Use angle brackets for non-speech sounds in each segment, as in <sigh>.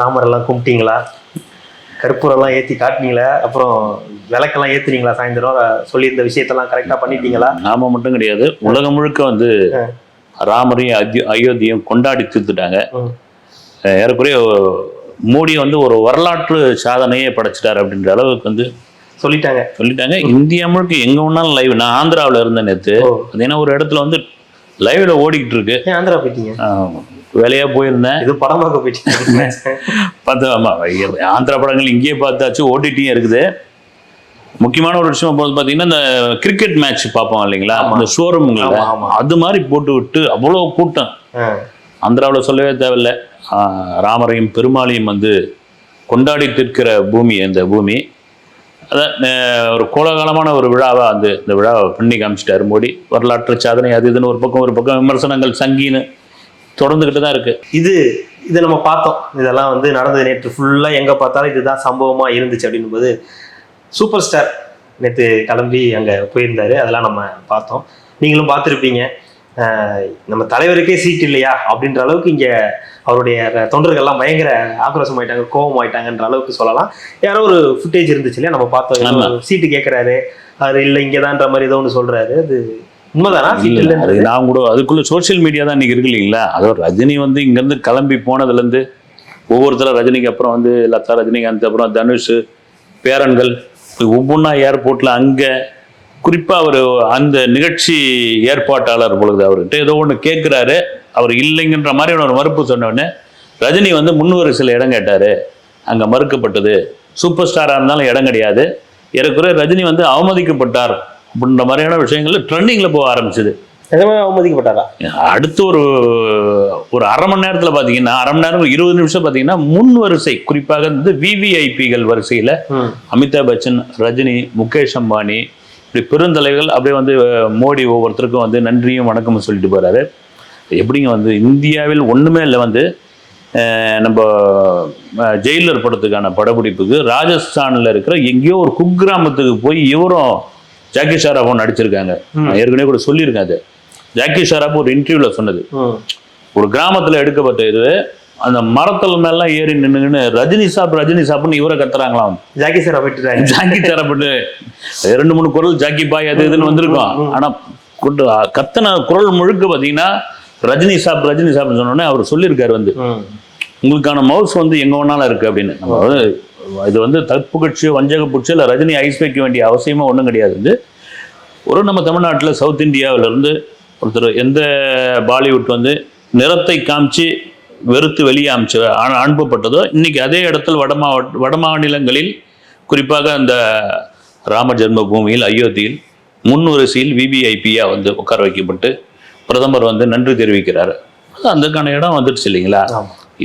ராமர் எல்லாம் கும்பிட்டீங்களா? கற்பூரெல்லாம் ஏற்றி காட்டினீங்களா? அப்புறம் விளக்கெல்லாம் ஏற்றுனீங்களா சாயந்தரம்? சொல்லியிருந்த விஷயத்தெல்லாம் கரெக்டாக பண்ணிட்டீங்களா? நாம மட்டும் கிடையாது. உலகம் முழுக்க வந்து ராமரையும் அத்யோ அயோத்தியும் கொண்டாடி தீர்த்துட்டாங்க. ஏறக்குறைய மோடி வந்து ஒரு வரலாற்று சாதனையே படைச்சிட்டாரு அப்படின்ற அளவுக்கு வந்து சொல்லிட்டாங்க. சொல்லிட்டாங்க. இந்தியா முழுக்க எங்க வேணாலும் லைவ் நான் ஆந்திராவில் இருந்தேன் நேற்று ஓ. பார்த்தீங்கன்னா ஒரு இடத்துல வந்து லைவ்ல ஓடிக்கிட்டு இருக்கு. ஆந்திரா போயிட்டீங்க? வேலையா போயிருந்தேன். இது படம் பார்க்க போயிட்டீங்க பார்த்து ஆமா ஆந்திரா படங்கள் இங்கேயே பார்த்தாச்சு ஓடிடியும் இருக்குது. முக்கியமான ஒரு விஷயம் போது பார்த்தீங்கன்னா இந்த கிரிக்கெட் மேட்ச் பார்ப்போம் இல்லைங்களா. அந்த ஷோரூம்ல. அது மாதிரி போட்டு விட்டு அவ்வளோ கூட்டம். ஆந்திராவில் சொல்லவே தேவையில்ல. ராமரையும் பெருமாளையும் வந்து கொண்டாடி தீர்க்கிற பூமி இந்த பூமி. அதான் ஒரு கோலாகலமான ஒரு விழாவா வந்து இந்த விழாவை பண்ணி காமிச்சிட்டாரு மோடி. வரலாற்று சாதனை அது இதுன்னு ஒரு பக்கம் ஒரு பக்கம் விமர்சனங்கள் சங்கின்னு தொடர்ந்துக்கிட்டு தான் இருக்கு. இது இது நம்ம பார்த்தோம். இதெல்லாம் வந்து நடந்தது நேற்று ஃபுல்லாக எங்கே பார்த்தாலும் இதுதான் சம்பவமாக இருந்துச்சு அப்படின்னும் போது சூப்பர் ஸ்டார் நேற்று கிளம்பி அங்கே போயிருந்தாரு. அதெல்லாம் நம்ம பார்த்தோம். நீங்களும் பார்த்துருப்பீங்க. நம்ம தலைவருக்கே சீட் இல்லையா? அப்படின்ற அளவுக்கு இங்கே அவருடைய தொண்டர்கள்லாம் பயங்கர ஆக்ரோஷம் ஆயிட்டாங்க கோபம் ஆயிட்டாங்கன்ற அளவுக்கு சொல்லலாம். யாரோ ஒரு ஃபுட்டேஜ் இருந்துச்சு இல்லையா? நம்ம பார்த்தோம். சீட்டு கேட்குறாரு அவர் இல்லை இங்கேதான்ற மாதிரி ஏதோ ஒன்று சொல்றாரு. அது உண்மைதானா? நான் கூட அதுக்குள்ள சோஷியல் மீடியா தான் இன்னைக்கு இருக்கு இல்லைங்களா அதோ ரஜினி வந்து இங்கேருந்து கிளம்பி போனதுலேருந்து ஒவ்வொருத்தரும் ரஜினிக்கு அப்புறம் வந்து லதா ரஜினிகாந்த் அப்புறம் தனுஷ் பேரன்கள் ஒவ்வொன்றா ஏர்போர்ட்ல அங்க குறிப்பா அவர் அந்த நிகழ்ச்சி ஏற்பாட்டாளர் பொழுது அவர்கிட்ட ஏதோ ஒன்று கேட்குறாரு அவர் இல்லைங்கன்ற மாதிரி ஒரு மறுப்பு சொன்ன உடனே ரஜினி வந்து முன்வரிசையில் இடம் கேட்டாரு. அங்க மறுக்கப்பட்டது. சூப்பர் ஸ்டாரா இருந்தாலும் இடம் கிடையாது. ஏறக்குறைய ரஜினி வந்து அவமதிக்கப்பட்டார். அப்படின்ற மாதிரியான விஷயங்கள் ட்ரெண்டிங்ல போக ஆரம்பிச்சது. அவமதிக்கப்பட்டாரா? அடுத்து ஒரு ஒரு அரை மணி நேரத்தில் பார்த்தீங்கன்னா அரை மணி நேரம் இருபது நிமிஷம் பார்த்தீங்கன்னா முன் வரிசை குறிப்பாக வந்து விவிஐபிகள் வரிசையில் அமிதாப் பச்சன் ரஜினி முகேஷ் அம்பானி இப்படி பெருந்தலைவர்கள் அப்படியே வந்து மோடி ஒவ்வொருத்தருக்கும் வந்து நன்றியும் வணக்கமும் சொல்லிட்டு போறாரு. எப்படிங்க வந்து இந்தியாவில் ஒன்றுமே இல்லை வந்து நம்ம ஜெயிலர் படத்துக்கான படப்பிடிப்புக்கு ராஜஸ்தானில் இருக்கிற எங்கேயோ ஒரு குக்கிராமத்துக்கு போய் இவரும் ஜாக்கி ஷாராஃபும் நடிச்சிருக்காங்க. நான் ஏற்கனவே கூட சொல்லியிருக்கேன் அது. ஜாக்கி ஷாராஃப் ஒரு இன்டர்வியூவில் சொன்னது. ஒரு கிராமத்தில் எடுக்கப்பட்ட இது அந்த மரத்தல் மேலாம் ஏறி நின்னுங்கன்னு ரஜினி சாப் ரஜினி சாப்னு இவரை கத்துறாங்களாம். ஜாக்கி சார் விட்டுட்டாங்க. ஜாக்கி தரப்பட்டு ரெண்டு மூணு குரல் ஜாக்கி பாய் அது இதுன்னு வந்திருக்கும். ஆனா கொண்டு கத்தன குரல் முழுக்க பாத்தீங்கன்னா ரஜினி சாப் ரஜினி சாப்னு சொன்ன உடனே அவர் சொல்லியிருக்காரு வந்து. உங்களுக்கான மவுஸ் வந்து எங்க வேணாலும் இருக்கு அப்படின்னு. இது வந்து தற்பு கட்சியோ வஞ்சக புட்சியோ இல்லை ரஜினி ஐஸ் வைக்க வேண்டிய அவசியமாக ஒன்றும் கிடையாது வந்து ஒரு நம்ம தமிழ்நாட்டில் சவுத் இந்தியாவிலேருந்து ஒருத்தர் எந்த பாலிவுட் வந்து நிறத்தை காமிச்சு வெறுத்து வெளியே அமைச்சு அ- அனுப்பப்பட்டதோ இன்றைக்கி அதே இடத்துல வட மாவட்ட வட மாநிலங்களில் குறிப்பாக அந்த ராம ஜென்மபூமியில் அயோத்தியில் முன்னுரிசையில் விபிஐபியாக வந்து உட்கார வைக்கப்பட்டு பிரதமர் வந்து நன்றி தெரிவிக்கிறார் அதுக்கான இடம் வந்துடுச்சு இல்லைங்களா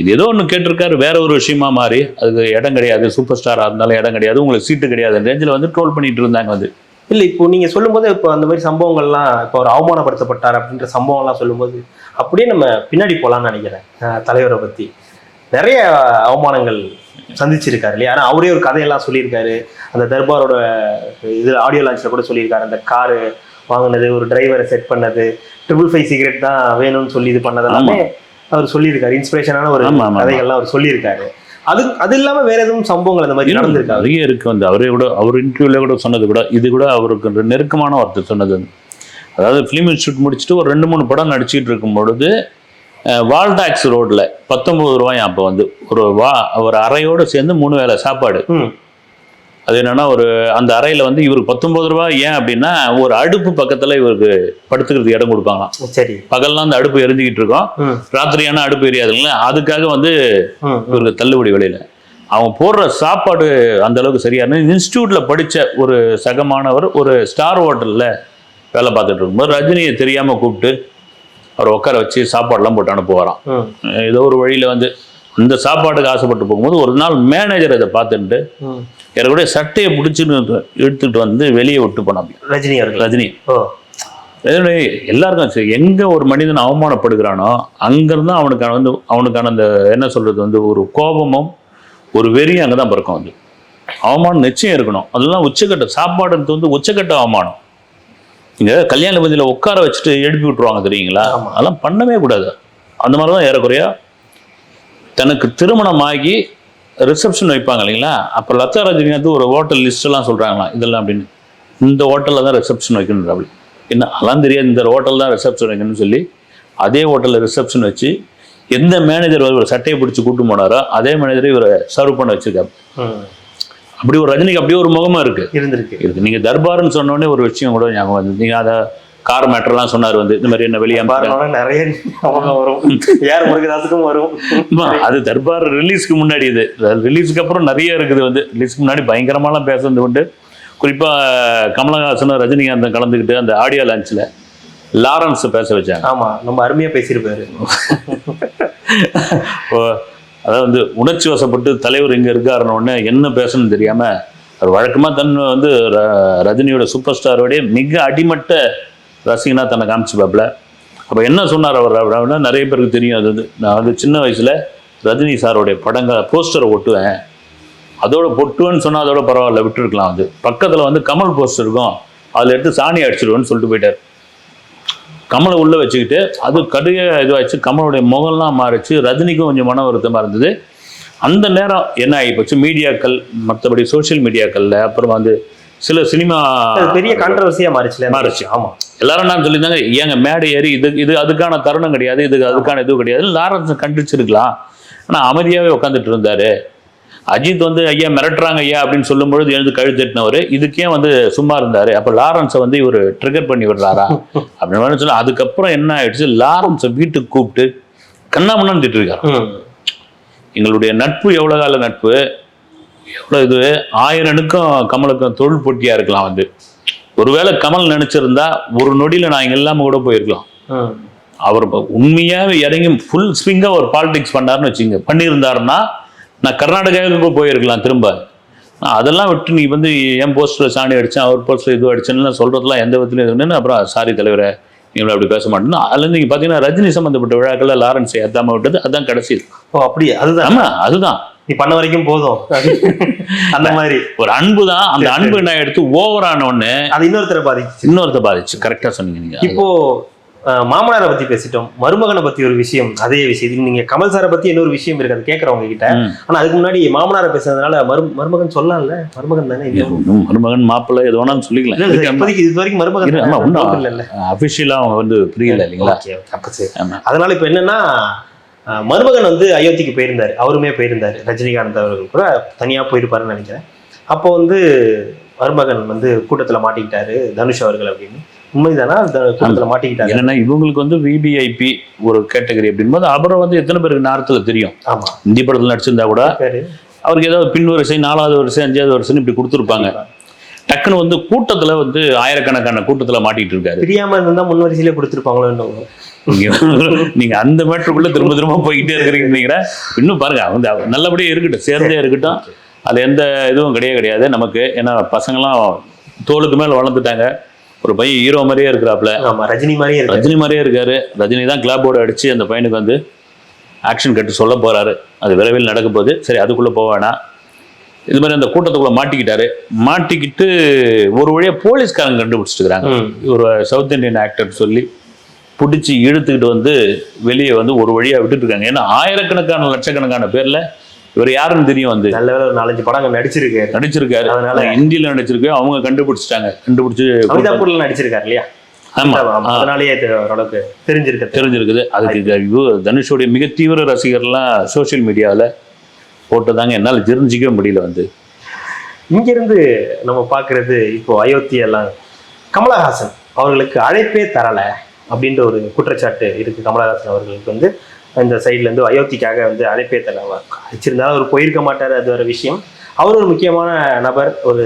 இது ஏதோ ஒன்று கேட்டிருக்காரு வேற ஒரு விஷயமா மாறி. அதுக்கு இடம் கிடையாது சூப்பர் ஸ்டாராக இருந்தாலும் இடம் கிடையாது உங்களுக்கு சீட்டு கிடையாது. ரேஞ்சில் வந்து ட்ரோல் பண்ணிட்டு இருந்தாங்க வந்து இல்ல இப்போ நீங்க சொல்லும்போது இப்போ அந்த மாதிரி சம்பவங்கள்லாம் இப்போ அவர் அவமானப்படுத்தப்பட்டார் அப்படின்ற சம்பவம்லாம் சொல்லும்போது அப்படியே நம்ம பின்னாடி போலாம்னு நினைக்கிறேன் தலைவரை பத்தி. நிறைய அவமானங்கள் சந்திச்சிருக்காரு இல்லையா? ஆனா அவரே ஒரு கதையெல்லாம் சொல்லியிருக்காரு. அந்த தர்பாரோட இது ஆடியோ லான்ச்ல கூட சொல்லியிருக்காரு. அந்த காரு வாங்கினது ஒரு டிரைவரை செட் பண்ணது ட்ரிபிள் ஃபைவ் சிகரெட் தான் வேணும்னு சொல்லி இது பண்ணது எல்லாமே அவர் சொல்லியிருக்காரு. இன்ஸ்பிரேஷனான ஒரு. கதைகள்லாம் அவர் சொல்லியிருக்காரு. அது அது இல்லாம வேற எதுவும் சம்பவங்கள் அந்த மாதிரி நடந்திருக்காரு நிறைய இருக்கு. வந்து அவரே கூட அவர் இன்டர்வியூல கூட சொன்னது கூட இது கூட அவருக்கு நெருக்கமான ஒருத்தர் சொன்னது. அதாவது ஃபிலிம் இன்ஸ்டியூட் முடிச்சுட்டு ஒரு ரெண்டு மூணு படம் நடிச்சிட்டு இருக்கும் பொழுது வால்டாக்ஸ் ரோட்ல பத்தொன்பது ரூபாய் அப்போ வந்து. ஒரு வா ஒரு அறையோட சேர்ந்து மூணு வேளை சாப்பாடு. அது என்னன்னா ஒரு அந்த அறையில வந்து இவருக்கு பத்தொன்பது ரூபாய் ஏன் அப்படின்னா ஒரு அடுப்பு பக்கத்துல இவருக்கு படுத்துக்கிறதுக்கு இடம் கொடுப்பாங்க சரி. பகல்லாம் அந்த அடுப்பு எரிஞ்சுக்கிட்டு இருக்கோம். ராத்திரியான அடுப்பு எரியாதுங்களா அதுக்காக வந்து. இவருக்கு தள்ளுபடி விலையில அவன் போடுற சாப்பாடு அந்த அளவுக்கு சரியா இருந்து இன்ஸ்டியூட்ல படிச்ச ஒரு சக மாணவர் ஒரு ஸ்டார் ஹோட்டல்ல வேலை பார்த்துட்டு இருக்கும்போது ரஜினியை தெரியாம கூப்பிட்டு அவர் உட்கார வச்சு சாப்பாடுலாம் போட்டு அனுப்புவாராம். ஏதோ ஒரு வழியில வந்து அந்த சாப்பாட்டுக்கு ஆசைப்பட்டு போகும்போது ஒரு நாள் மேனேஜர் இதை பார்த்துட்டு ஏறக்குறைய சட்டையை பிடிச்சின்னு எடுத்துட்டு வந்து வெளியே விட்டு போனான் ரஜினி ரஜினி. எல்லாருக்கும் சரி எங்க ஒரு மனிதன் அவமானப்படுகிறானோ அங்கிருந்து அவனுக்கான வந்து அவனுக்கான அந்த என்ன சொல்றது வந்து ஒரு கோபமும் ஒரு வெறியும் அங்கதான் பிறக்கும் வந்து அவமானம் நிச்சயம் இருக்கணும். அதெல்லாம் உச்சக்கட்ட சாப்பாடுன்றது வந்து உச்சக்கட்ட அவமானம். இங்க கல்யாண பந்தியில உட்கார வச்சுட்டு எழுப்பி விட்டுருவாங்க தெரியுங்களா. அதெல்லாம் பண்ணவே கூடாது. அந்த மாதிரி தான் ஏறக்குறையா தனக்கு திருமணமாகி ரிசப்ஷன் வைப்பாங்க இல்லைங்களா? அப்போ லதா ரஜினிகாந்த் ஒரு ஹோட்டல் லிஸ்டெல்லாம் சொல்கிறாங்களாம் இதெல்லாம் அப்படின்னு. இந்த ஹோட்டலில் தான் ரிசப்ஷன் வைக்கணும் அப்படி. என்ன அதெல்லாம் தெரியாது இந்த ஹோட்டல் தான் ரிசப்ஷன் வைக்கணும்னு சொல்லி அதே ஹோட்டலில் ரிசப்ஷன் வச்சு எந்த மேனேஜர் ஒரு சட்டையை பிடிச்சி கூட்டு போனாரோ அதே மேனேஜரை இவரை சர்வ் பண்ண வச்சிருக்காரு. அப்படி ஒரு ரஜினிக்கு அப்படியே ஒரு முகமா இருக்கு. இருந்திருக்கு. இருக்கு. நீங்க தர்பார்னு சொன்ன உடனே ஒரு விஷயம் கூட ஞாபகம் வந்து நீங்க அதை கார் மேட்டர்லாம் சொன்னார் வந்து. இந்த மாதிரி என்ன வெளியே நிறைய வரும். யார் முருகதாஸுக்கும் வரும். அது தர்பார் ரிலீஸ்க்கு முன்னாடி இது. ரிலீஸ்க்கு அப்புறம் நிறைய இருக்குது வந்து. ரிலீஸ்க்கு முன்னாடி பயங்கரமாலாம் பேசுறது உண்டு. குறிப்பா கமலஹாசனும் ரஜினிகாந்தும் கலந்துக்கிட்டு அந்த ஆடியோ லான்ச்ல லாரன்ஸ் பேச வச்சாங்க. ஆமா நம்ம அருமையா பேசியிருப்பாரு. இப்போ அதாவது வந்து உணர்ச்சி வசப்பட்டு தலைவர் இங்க இருக்காருன்ன என்ன பேசணும்னு தெரியாம அவர் வழக்கமா தன் வந்து ரஜினியோட சூப்பர் ஸ்டாரோடைய மிக அடிமட்ட ரசிகனா தன்னை காமிச்சுப்பாப்புல. அப்போ என்ன சொன்னார் அவர்? அப்படின்னா நிறைய பேருக்கு தெரியும். அது வந்து நான் வந்து சின்ன வயசுல ரஜினி சாரோடைய படங்களை போஸ்டரை ஒட்டுவேன். அதோட பொட்டுவேன்னு சொன்னா அதோட பரவாயில்ல விட்டுருக்கலாம் வந்து பக்கத்துல வந்து கமல் போஸ்டர் இருக்கும். அதுல எடுத்து சாணி அடிச்சிடுவேன்னு சொல்லிட்டு போயிட்டார். கமலை உள்ள வச்சுக்கிட்டு அது கடுக இதுவாச்சு. கமலுடைய முகம்லாம் மாறிச்சு. ரஜினிக்கும் கொஞ்சம் மன வருத்தமா இருந்தது. அந்த நேரம் என்ன ஆகிப்போச்சு? மீடியாக்கள் மற்றபடி சோஷியல் மீடியாக்கள்ல அப்புறம் வந்து சில சினிமா அது பெரிய கான்ட்ரவர்சியா மாறிச்சுல. மாறிச்சு. ஆமா. எல்லாரும் என்ன சொல்லியிருந்தாங்க? ஏங்க மேடை ஏறி இது இது அதுக்கான தருணம் கிடையாது இதுக்கு அதுக்கான இது கிடையாது. லாரன்ஸ் கண்டிச்சிருக்கலாம். ஆனா அமைதியாவே உட்காந்துட்டு இருந்தாரு. அஜித் வந்து ஐயா மிரட்டுறாங்க ஐயா அப்படின்னு சொல்லும்பொழுது எழுந்து கழுத்தட்டினவர் இதுக்கே வந்து சும்மா இருந்தாரு. அப்ப லாரன்ஸை வந்து இவர் ட்ரிகர் பண்ணி விடுறாரா? அப்படின்னு சொல்லி அதுக்கப்புறம் என்ன ஆயிடுச்சு? லாரன்ஸை வீட்டுக்கு கூப்பிட்டு கண்ணாமண்ணான்னு திட்டிருக்காரு. எங்களுடைய நட்பு எவ்வளவு கால நட்பு? எவ்வளவு இது? ஆயிரனுக்கும் கமலுக்கும் தொழில் போட்டியா இருக்கலாம் வந்து. ஒருவேளை கமல் நினைச்சிருந்தா ஒரு நொடியில நான் இங்க இல்லாம கூட போயிருக்கலாம். அவர் உண்மையாவே இறங்கி ஃபுல் ஸ்விங்கா ஒரு பாலிடிக்ஸ் பண்ணாருன்னு வச்சுங்க. பண்ணியிருந்தாருன்னா நான் கர்நாடகாவுக்கு போயிருக்கலாம் திரும்ப. அதெல்லாம் விட்டு நீ வந்து என் போஸ்டர்ல சாணி அடிச்சேன் அவர் போஸ்டர்ல இது அடிச்சேன்னு சொல்றதுலாம் எந்த விதத்துலையும் இதுன்னு அப்புறம் சாரி தலைவரே நீங்களும் அப்படி பேச மாட்டேன்னு. அதுல நீங்க பாத்தீங்கன்னா ரஜினி சம்பந்தப்பட்ட விழாக்கள்ல லாரன்ஸ் ஏத்தாம விட்டது அதான் கடைசி. ஓ அப்படியே? அதுதான். அதுதான். நீ பண்ண வரைக்கும் போதும். அந்த மாதிரி. ஒரு அன்பு தான் அந்த அன்பு என்ன எடுத்து ஓவர் ஆன உடனே அது இன்னொருத்தரை பாதிச்சு. இன்னொருத்த பாதிச்சு. கரெக்டா சொன்னீங்க நீங்க. இப்போ மாமனாரை பத்தி பேசிட்டோம். மருமகனை பத்தி ஒரு விஷயம் அதே விஷயம். நீங்க கமல் சாரை பத்தி இன்னொரு விஷயம் இருக்கு. அது கேட்கறவங்க கிட்ட. ஆனா அதுக்கு முன்னாடி மாமனாரை பேசுனதுனால மரு மருமகன் சொல்லலாம்ல மருமகன் தானே மருமகன் மாப்பிள்ளை எது வேணாலும் சொல்லிக்கலாம். இப்போதைக்கு இது வரைக்கும் மருமகன் இல்ல அபிஷியலா அவங்க வந்து புரியல இல்லைங்களா? அதனால இப்ப என்னன்னா மருமகன் வந்து அயோத்திக்கு போயிருந்தாரு. அவருமே போயிருந்தாரு. ரஜினிகாந்த் அவர்கள் கூட தனியா போயிருப்பாருன்னு நினைக்கிறேன். அப்போ வந்து மருமகன் வந்து கூட்டத்துல மாட்டிக்கிட்டாரு தனுஷ் அவர்கள் அப்படின்னு. உண்மைதானா? கூட்டத்துல மாட்டிக்கிட்டாரு. என்னன்னா இவங்களுக்கு வந்து விபிஐபி ஒரு கேட்டகரி அப்படின்போது அப்புறம் வந்து எத்தனை பேருக்கு நேரத்துல தெரியும்? ஆமா. இந்தி படத்துல நடிச்சிருந்தா கூட அவருக்கு ஏதாவது பின் வரிசை நாலாவது வரிசை அஞ்சாவது வரிசைன்னு இப்படி கொடுத்துருப்பாங்க. டக்குன்னு வந்து கூட்டத்துல வந்து ஆயிரக்கணக்கான கூட்டத்துல மாட்டிட்டு இருக்காரு. தெரியாம இருந்தா முன் வரிசையிலே கொடுத்துருப்பாங்களோ இன்னும் நீங்க- அந்த மேட்டருக்குள்ள திரும்ப திரும்ப போய்கிட்டே இருக்கிறீங்க இன்னும் பாருங்க வந்து நல்லபடியா இருக்கட்டும் சேர்ந்தே இருக்கட்டும். அது எந்த இதுவும் கிடையாது கிடையாது நமக்கு. ஏன்னா பசங்களாம் தோளுக்கு மேல வளர்ந்துட்டாங்க. ஒரு பையன் ஹீரோ மாதிரியே இருக்கிறாப்ல ஆமா ரஜினி மாதிரியே ரஜினி மாதிரியே இருக்காரு. ரஜினி தான் கிளாபோர்டு அடிச்சு அந்த பையனுக்கு வந்து ஆக்ஷன் கட்டு சொல்ல போறாரு. அது விரைவில் நடக்க போகுது சரி அதுக்குள்ள வேணாம். இது மாதிரி அந்த கூட்டத்துக்குள்ள மாட்டிக்கிட்டாரு. மாட்டிக்கிட்டு ஒரு வழியா போலீஸ்காரங்க கண்டுபிடிச்சிட்டு ம். ஒரு சவுத் இந்தியன் ஆக்டர் சொல்லி பிடிச்சி இழுத்துக்கிட்டு வந்து வெளியே வந்து ஒரு வழியா விட்டுட்டு இருக்காங்க ஏன்னா ஆயிரக்கணக்கான லட்சக்கணக்கான பேர்ல இவர் யாருன்னு தெரியும் வந்து. நல்ல ஒரு நாலஞ்சு படங்கள் நடிச்சிருக்காரு. நடிச்சிருக்காரு. அதனால- ஹிந்தியில நடிச்சிருக்கு அவங்க கண்டுபிடிச்சிட்டாங்க. கண்டுபிடிச்சு அமிதாப்பூர்ல நடிச்சிருக்காரு இல்லையா. அதனாலேயே ஓரளவுக்கு தெரிஞ்சிருக்கு தெரிஞ்சிருக்குது. அதுக்கு தனுஷோடைய மிக தீவிர ரசிகர்லாம் சோஷியல் மீடியாவில் போட்டு தாங்க என்னால் ஜீர்ணிச்சிக்கவே முடியல வந்து. இங்கிருந்து நம்ம பார்க்கறது இப்போ அயோத்தி எல்லாம் கமலஹாசன் அவர்களுக்கு அழைப்பே தரலை அப்படின்ற ஒரு குற்றச்சாட்டு இருக்கு கமலஹாசன் அவர்களுக்கு வந்து. இந்த சைட்லேருந்து அயோத்திக்காக வந்து அழைப்பே தரல. வச்சிருந்தாலும் அவர் போயிருக்க மாட்டார் அது ஒரு விஷயம். அவர் ஒரு முக்கியமான நபர் ஒரு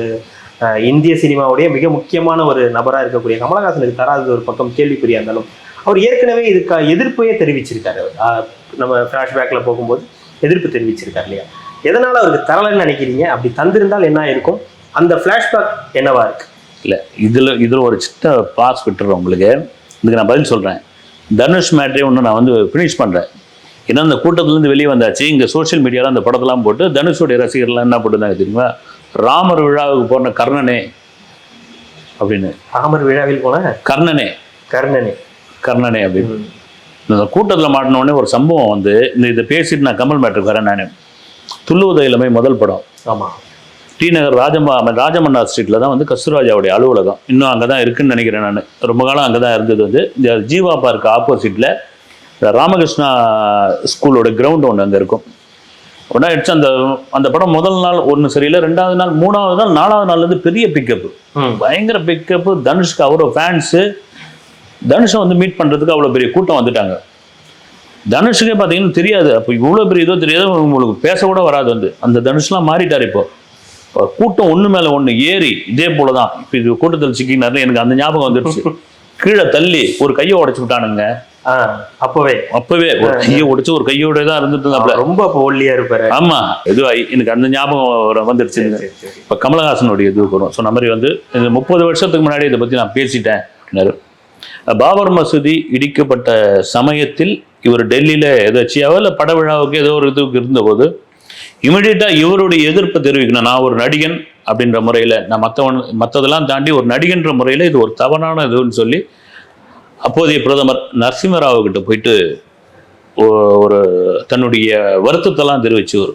இந்திய சினிமாவுடைய மிக முக்கியமான ஒரு நபராக இருக்கக்கூடிய கமலஹாசனுக்கு தராதது ஒரு பக்கம் கேள்விக்குறியாக இருந்தாலும் அவர் ஏற்கனவே இதுக்கு எதிர்ப்பையே தெரிவிச்சிருக்காரு அவர். நம்ம ஃப்ளாஷ்பேக்கில் போகும்போது எதிர்ப்பு தெரிவிச்சிருக்காரு இல்லையா? எதனால அவருக்கு தரலைன்னு நினைக்கிறீங்க? அப்படி தந்திருந்தால் என்ன இருக்கும் அந்த ஃபிளாஷ்பேக் என்னவா இருக்கு? இல்லை இதில் இதில் ஒரு சின்ன பாஸ் விட்டுறேன் உங்களுக்கு. இதுக்கு நான் பதில் சொல்கிறேன் தனுஷ் மேட்ரே ஒன்று நான் வந்து ஃபினிஷ் பண்ணுறேன் ஏன்னா அந்த கூட்டத்துலேருந்து வெளியே வந்தாச்சு. இங்கே சோஷியல் மீடியாவில் அந்த படத்தெல்லாம் போட்டு தனுஷோடைய ரசிகர்லாம் என்ன போட்டுருந்தாங்க தெரியுமா? ராமர் விழாவுக்கு போன கர்ணனே அப்படின்னு. ராமர் விழாவில் போன கர்ணனே. கர்ணனே. கர்ணனே அப்படின்னு. இந்த கூட்டத்தில் மாட்டின உடனே ஒரு சம்பவம் வந்து இந்த இதை பேசிட்டு நான் கமல் மேட்ருக்கு வரேன் நான். துள்ளுவத இளமை முதல் படம். ஆமா. டி நகர் ராஜமா ராஜமன்னா ஸ்ட்ரீட்டில் தான் வந்து கஸ்தூராஜாவுடைய அலுவலகம். இன்னும் அங்கே தான் இருக்குன்னு நினைக்கிறேன் நான். ரொம்ப காலம் அங்கே தான் இருந்தது வந்து. இந்த ஜீவா பார்க் ஆப்போசிட்டில் ராமகிருஷ்ணா ஸ்கூலோட கிரவுண்ட் ஒன்று அங்கே இருக்கும். உடனே எடுத்து அந்த அந்த படம் முதல் நாள் ஒன்று சரியில்லை ரெண்டாவது நாள் மூணாவது நாள் நாலாவது நாள்லேருந்து பெரிய பிக்கப்பு. பயங்கர பிக்கப்பு தனுஷ்க்கு அவ்வளோ ஃபேன்ஸு தனுஷை வந்து மீட் பண்ணுறதுக்கு அவ்வளோ பெரிய கூட்டம் வந்துட்டாங்க. தனுஷுக்கே பார்த்தீங்கன்னா தெரியாது. அப்போ இவ்வளோ பெரிய இதோ தெரியாது. உங்களுக்கு பேச கூட வராது வந்து. அந்த தனுஷ்லாம் மாறிட்டார் இப்போ. கூட்டம் ஒன்று மேலே ஒன்று ஏறி இதே போல தான் இப்போ இது கூட்டத்தில் சிக்கினாரு எனக்கு அந்த ஞாபகம் வந்துடுச்சு கீழே தள்ளி ஒரு கையை உடைச்சு விட்டானுங்க. அப்பவே. அப்பவே ஒரு கையை உடைச்சு ஒரு கையோட தான் இருந்துட்டு ரொம்ப ஒல்லியா இருப்பாரு. ஆமா. இது எனக்கு அந்த ஞாபகம் வந்துருச்சு. இப்போ கமலஹாசனுடைய இது வரும். சொன்ன மாதிரி வந்து இந்த முப்பது வருஷத்துக்கு முன்னாடி இதை பற்றி நான் பேசிட்டேன். பாபர் மசூதி இடிக்கப்பட்ட சமயத்தில் இவர் டெல்லியில் எதாச்சியாவோ இல்லை பட விழாவுக்கு ஏதோ ஒரு இதுக்கு இருந்தபோது இமிடியட்டாக இவருடைய எதிர்ப்பை தெரிவிக்கணும். நான் ஒரு நடிகன் அப்படின்ற முறையில் நான் மற்றவன் மற்றதெல்லாம் தாண்டி ஒரு நடிகன்ற முறையில் இது ஒரு தவறான இதுன்னு சொல்லி அப்போதைய பிரதமர் நரசிம்மராவ் கிட்ட போயிட்டு ஒரு தன்னுடைய வருத்தத்தெல்லாம் தெரிவிச்சு ஒரு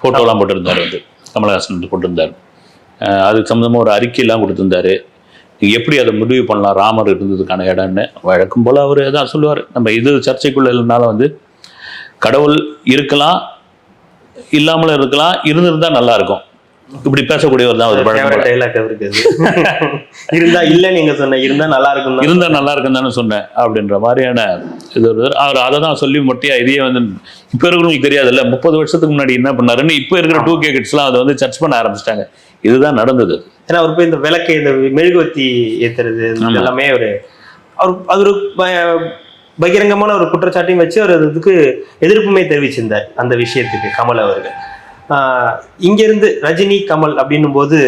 ஃபோட்டோலாம் போட்டிருந்தாரு வந்து. கமலஹாசன் போட்டிருந்தாரு. அதுக்கு சம்மந்தமாக ஒரு அறிக்கையெல்லாம் கொடுத்திருந்தாரு. எப்படி அதை முடிவு பண்ணலாம்? ராமர் இருந்ததுக்கான இடம்னு வழக்கம் போல் அவர் தான் சொல்லுவார். நம்ம இது சர்ச்சைக்குள்ள இல்லைனாலும் வந்து கடவுள் இருக்கலாம் இல்லாமலும் இருக்கலாம் இருந்திருந்தால் நல்லாயிருக்கும் இப்படி பேசக்கூடியவர் தான் ஒரு பழக்கம். டைலாக் அவருக்கு. இருந்தா இல்ல நீங்க சொன்ன இருந்தா நல்லா இருக்கும். இருந்தா நல்லா இருக்கும் தானே சொன்னேன் அப்படின்ற மாதிரியான இது ஒரு அவர் அதை தான் சொல்லி மொட்டையா இதையே வந்து இப்போ இருக்கிறவங்களுக்கு தெரியாதுல்ல முப்பது வருஷத்துக்கு முன்னாடி என்ன பண்ணாருன்னு இப்போ இருக்கிற டூ கே கிட்ஸ்லாம் அதை வந்து சர்ச் பண்ண ஆரம்பிச்சிட்டாங்க இதுதான் நடந்தது ஏன்னா அவர் போய் இந்த விளக்கை இந்த மெழுகுவத்தி ஏத்துறது. எல்லாமே ஒரு அவர் அது ஒரு பகிரங்கமான ஒரு குற்றச்சாட்டையும் வச்சு அவர் அதுக்கு எதிர்ப்புமே தெரிவிச்சிருந்தார் அந்த விஷயத்துக்கு கமல் அவர்கள் ஆஹ் இங்க இருந்து ரஜினி கமல் அப்படின்னும் போது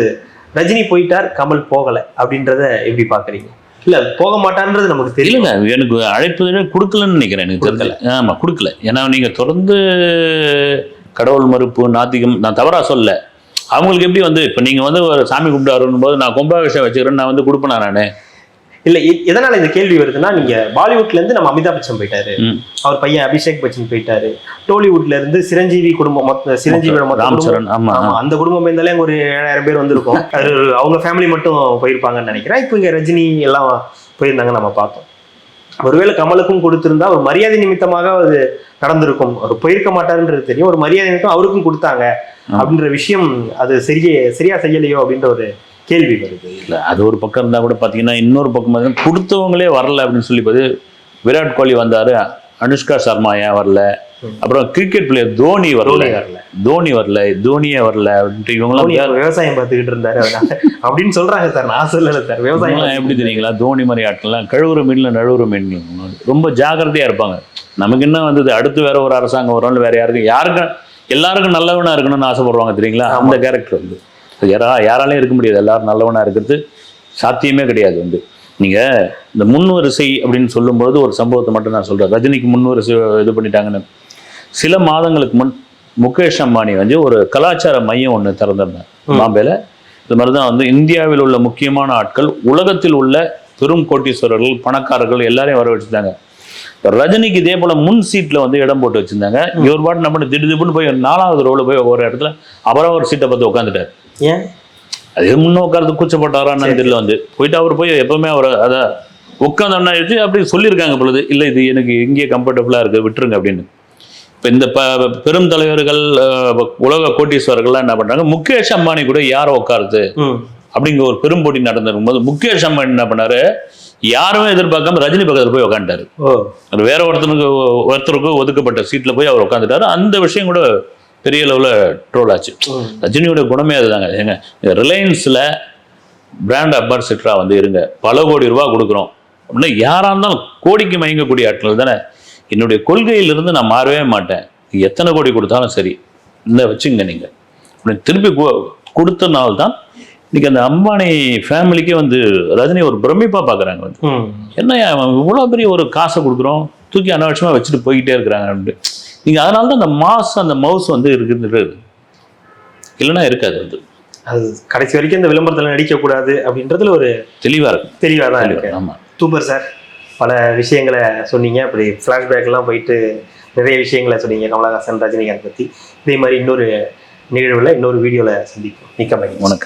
ரஜினி போயிட்டார் கமல் போகல அப்படின்றத எப்படி பாக்குறீங்க இல்ல போக மாட்டான்றது நமக்கு தெரியல. எனக்கு அழைப்பு கொடுக்கலன்னு நினைக்கிறேன் எனக்கு தெரியல. ஆமா கொடுக்கல. ஏன்னா நீங்க தொடர்ந்து கடவுள் மறுப்பு நாத்திகம் நான் தவறா சொல்ல அவங்களுக்கு எப்படி வந்து இப்போ நீங்க வந்து ஒரு சாமி கும்பிட்டு போது நான் கும்பாபிஷேகம் வச்சுக்கிறேன் நான் வந்து கொடுப்பேனா நானு? இல்ல எதனால இந்த கேள்வி வருதுன்னா நீங்க பாலிவுட்ல இருந்து நம்ம அமிதாப் பச்சன் போயிட்டாரு. அவர் பையன் அபிஷேக் பச்சன் போயிட்டாரு. டோலிவுட்ல இருந்து சிரஞ்சீவி குடும்பம் ஆமா ஆமா அந்த குடும்பம் இருந்தாலே ஒரு ஏழாயிரம் பேர் வந்திருக்கும். <laughs> அவங்க ஃபேமிலி மட்டும் போயிருப்பாங்கன்னு நினைக்கிறேன். இப்போ இங்க ரஜினி எல்லாம் போயிருந்தாங்க நம்ம பார்த்தோம். ஒருவேளை கமலுக்கும் கொடுத்திருந்தா ஒரு மரியாதை நிமித்தமாக அது நடந்திருக்கும். அவர் போயிருக்க மாட்டாருன்றது தெரியும். ஒரு மரியாதை நிமித்தம் அவருக்கும் கொடுத்தாங்க. அப்படின்ற விஷயம் அது சரியே சரியா செய்யலையோ அப்படின்ற ஒரு கேள்வி வருது. இல்ல அது ஒரு பக்கம் இருந்தா கூட பாத்தீங்கன்னா இன்னொரு பக்கம் பார்த்தீங்கன்னா கொடுத்தவங்களே வரல அப்படின்னு சொல்லி பார்த்து விராட் கோலி வந்தாரு அனுஷ்கா சர்மா ஏன் வரல. அப்புறம் கிரிக்கெட் பிளேயர் தோனி வரல. தோனி வரல. தோனி வரல தோனியே வரல அப்படின்ட்டு இவங்களாம் விவசாயம் பார்த்துக்கிட்டு இருந்தாரு <laughs> அப்படின்னு சொல்றாங்க சார் நான் சொல்லல சார் விவசாயம் எப்படி தெரியுங்களா? தோனி மாதிரி ஆட்கள்லாம் கழுவுற மீன்ல நழுவுற மீன். ரொம்ப ஜாக்கிரதையா இருப்பாங்க. நமக்கு என்ன வந்தது? அடுத்து வேற ஒரு அரசாங்கம் வரும் வேற யாருக்கும் யாருக்கும் எல்லாருக்கும் நல்லவனா இருக்கணும்னு ஆசைப்படுவாங்க தெரியுங்களா? அந்த கேரக்டர் வந்து. யாரா யாராலையும் இருக்க முடியாது. எல்லாரும் நல்லவனா இருக்கிறது சாத்தியமே கிடையாது வந்து. நீங்க இந்த முன்வரிசை அப்படின்னு சொல்லும்போது ஒரு சம்பவத்தை மட்டும் நான் சொல்றேன். ரஜினிக்கு முன்வரிசை இது பண்ணிட்டாங்கன்னு. சில மாதங்களுக்கு முன் முகேஷ் அம்பானி வந்து ஒரு கலாச்சார மையம் ஒன்று திறந்திருந்தார். ம். பாம்பேல. இது மாதிரி தான் வந்து இந்தியாவில் உள்ள முக்கியமான ஆட்கள் உலகத்தில் உள்ள பெரும் கோட்டீஸ்வரர்கள் பணக்காரர்கள் எல்லாரையும் வர வச்சுட்டாங்க ரஜினிக்கு இதே போல முன் சீட்ல வந்து இடம் போட்டு வச்சிருந்தாங்க. இவர் பாட்டு நம்ம திடு திடுன்னு போய் நாலாவது ரோல போய் ஒரு இடத்துல அப்புறம் ஒரு சீட்டை பார்த்து உட்காந்துட்டார். ஏன்? அது முன்ன உட்கார்ந்து கூச்சப்பட்டாரான்னு தெரியல வந்து. போயிட்டு அவர் போய் எப்பவுமே அவர் அதை உட்காந்தோன்னா வச்சு அப்படி சொல்லியிருக்காங்க பொழுது இல்லை இது எனக்கு இங்கேயே கம்ஃபர்டபுளாக இருக்குது விட்டுருங்க அப்படின்னு. இப்போ இந்த ப பெரும் தலைவர்கள் உலக கோட்டீஸ்வரர்கள்லாம் என்ன பண்ணுறாங்க முகேஷ் அம்பானி கூட யாரை உட்காருது? அப்படிங்கிற ஒரு பெரும் போட்டி நடந்திருக்கும் போது முகேஷ் அம்பானி என்ன பண்ணாரு? யாருமே எதிர்பார்க்காம ரஜினி பக்கத்தில் போய் அது வேற ஒருத்தனுக்கு ஒருத்தருக்கு ஒதுக்கப்பட்ட சீட்டில் போய் அவர் உட்காந்துட்டாரு அந்த விஷயம் கூட பெரிய லெவலில் ட்ரோல் ஆச்சு. ரஜினியோட குணமே அதுதாங்க. ஏங்க ரிலையன்ஸில் பிராண்ட் அம்பாசிடரா வந்து இருங்க. பல கோடி ரூபா கொடுக்குறோம். அப்படின்னா யாராக இருந்தாலும் கோடிக்கு மயங்கக்கூடிய ஆட்கள் தானே. என்னுடைய கொள்கையிலிருந்து நான் மாறவே மாட்டேன். எத்தனை கோடி கொடுத்தாலும் சரி இந்த வச்சுங்க நீங்கள் அப்படின்னு திருப்பி கொடுத்த நாள் தான் இன்னைக்கு அந்த அம்பானி ஃபேமிலிக்கே வந்து ரஜினி ஒரு பிரமிப்பாக பார்க்குறாங்க வந்து. என்ன இவ்வளோ பெரிய ஒரு காசை கொடுக்குறோம்? தூக்கி அனாவசியமாக வச்சுட்டு போய்கிட்டே இருக்கிறாங்க. நீங்கள் அதனால தான் அந்த மாஸ் அந்த மவுஸ் வந்து இருக்குது இல்லைன்னா இருக்காது அது. அது கடைசி வரைக்கும் இந்த விளம்பரத்துல நடிக்க கூடாது அப்படின்றதுல ஒரு தெளிவாக இருக்கும். தெளிவா தான் இருக்கு. ஆமாம் சூப்பர் சார் பல விஷயங்களை சொன்னீங்க. அப்படி ஃப்ளாஷ்பேக்லாம் போயிட்டு நிறைய விஷயங்களை சொன்னீங்க. கமலஹாசன் ரஜினிகாந்த் பற்றி இதே மாதிரி இன்னொரு நிகழ்வில் இன்னொரு வீடியோவில் சந்திப்போம். மிக்க மகிழ்ச்சி. வணக்கம்.